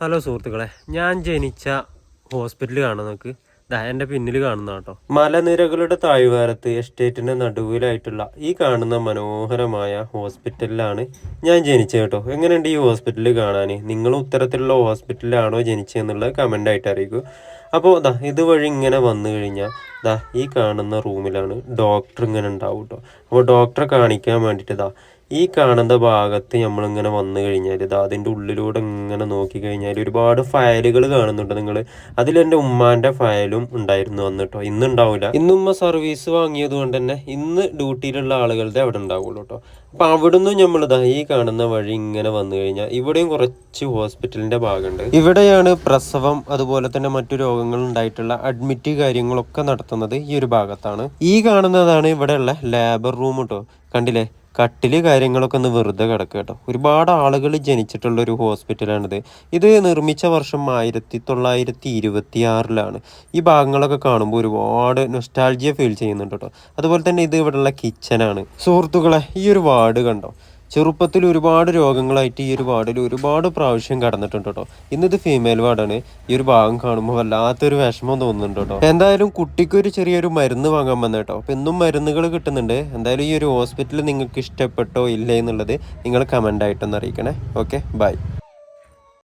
Hello സുഹൃത്തുക്കളെ ഞാൻ ജനിച്ച ഹോസ്പിറ്റൽ കാണാം നമുക്ക് ദാ എന്റെ പിന്നിൽ കാണുന്ന കേട്ടോ. മലനിരകളുടെ താഴ്വാരത്ത് എസ്റ്റേറ്റിന്റെ നടുവിലായിട്ടുള്ള ഈ കാണുന്ന മനോഹരമായ ഹോസ്പിറ്റലിലാണ് ഞാൻ ജനിച്ചത് കേട്ടോ. എങ്ങനെയുണ്ട് ഈ ഹോസ്പിറ്റൽ കാണാൻ? നിങ്ങൾ ഉത്തരത്തിലുള്ള ഹോസ്പിറ്റലിലാണോ ജനിച്ചതെന്നുള്ളത് കമന്റ് ആയിട്ട് അറിയിക്കൂ. അപ്പോൾ ദാ ഇതുവഴി ഇങ്ങനെ വന്നു കഴിഞ്ഞാൽ ദാ ഈ കാണുന്ന റൂമിലാണ് ഡോക്ടർ ഇങ്ങനെ ഉണ്ടാവും കേട്ടോ. അപ്പോൾ ഡോക്ടറെ കാണിക്കാൻ വേണ്ടിയിട്ട് ദാ ഈ കാണുന്ന ഭാഗത്ത് നമ്മളിങ്ങനെ വന്നു കഴിഞ്ഞാൽ ഇത് അതിന്റെ ഉള്ളിലൂടെ ഇങ്ങനെ നോക്കി കഴിഞ്ഞാൽ ഒരുപാട് ഫയലുകൾ കാണുന്നുണ്ട് നിങ്ങൾ അതിൽ എന്റെ ഉമ്മാന്റെ ഫയലും ഉണ്ടായിരുന്നു അന്ന് കേട്ടോ ഇന്ന് ഉണ്ടാവില്ല ഇന്ന് ഉമ്മ സർവീസ് വാങ്ങിയത് കൊണ്ട് തന്നെ ഇന്ന് ഡ്യൂട്ടിയിലുള്ള ആളുകളുടെ അവിടെ ഉണ്ടാവുള്ളൂ കേട്ടോ അപ്പം അവിടുന്ന് ഇതാ ഈ കാണുന്ന വഴി ഇങ്ങനെ വന്നു കഴിഞ്ഞാൽ ഇവിടെയും കുറച്ച് ഹോസ്പിറ്റലിന്റെ ഭാഗമുണ്ട്. ഇവിടെയാണ് പ്രസവം അതുപോലെ തന്നെ മറ്റു രോഗങ്ങൾ ഉണ്ടായിട്ടുള്ള അഡ്മിറ്റ് കാര്യങ്ങളൊക്കെ നടത്തുന്നത് ഈ ഒരു ഭാഗത്താണ്. ഈ കാണുന്നതാണ് ഇവിടെയുള്ള ലേബർ റൂം കേട്ടോ കണ്ടില്ലേ? കട്ടിൽ കാര്യങ്ങളൊക്കെ ഒന്ന് വെറുതെ കിടക്കുക കേട്ടോ. ഒരുപാട് ആളുകൾ ജനിച്ചിട്ടുള്ള ഒരു ഹോസ്പിറ്റലാണിത്. ഇത് നിർമ്മിച്ച വർഷം ആയിരത്തി തൊള്ളായിരത്തി ഇരുപത്തി ആറിലാണ് ഈ ഭാഗങ്ങളൊക്കെ കാണുമ്പോൾ ഒരുപാട് നൊസ്റ്റാൾജിയ ഫീൽ ചെയ്യുന്നുണ്ട് കേട്ടോ. അതുപോലെ തന്നെ ഇത് ഇവിടെയുള്ള കിച്ചനാണ് സുഹൃത്തുക്കളെ ഈ ഒരു വാർഡ് കണ്ടോ? ചെറുപ്പത്തിൽ ഒരുപാട് രോഗങ്ങളായിട്ട് ഈ ഒരു വാർഡിൽ ഒരുപാട് പ്രാവശ്യം കടന്നിട്ടുണ്ട് കേട്ടോ. ഇന്നിത് ഫീമെയിൽ വാർഡാണ്. ഈ ഒരു ഭാഗം കാണുമ്പോൾ വല്ലാത്തൊരു വിഷമം തോന്നുന്നുണ്ട് കേട്ടോ. എന്തായാലും കുട്ടിക്കൊരു ചെറിയൊരു മരുന്ന് വാങ്ങാൻ വന്ന കേട്ടോ. അപ്പം എന്നും മരുന്നുകൾ കിട്ടുന്നുണ്ട്. എന്തായാലും ഈ ഒരു ഹോസ്പിറ്റൽ നിങ്ങൾക്ക് ഇഷ്ടപ്പെട്ടോ ഇല്ലേ എന്നുള്ളത് നിങ്ങൾ കമന്റായിട്ടൊന്ന് അറിയിക്കണേ. Okay bye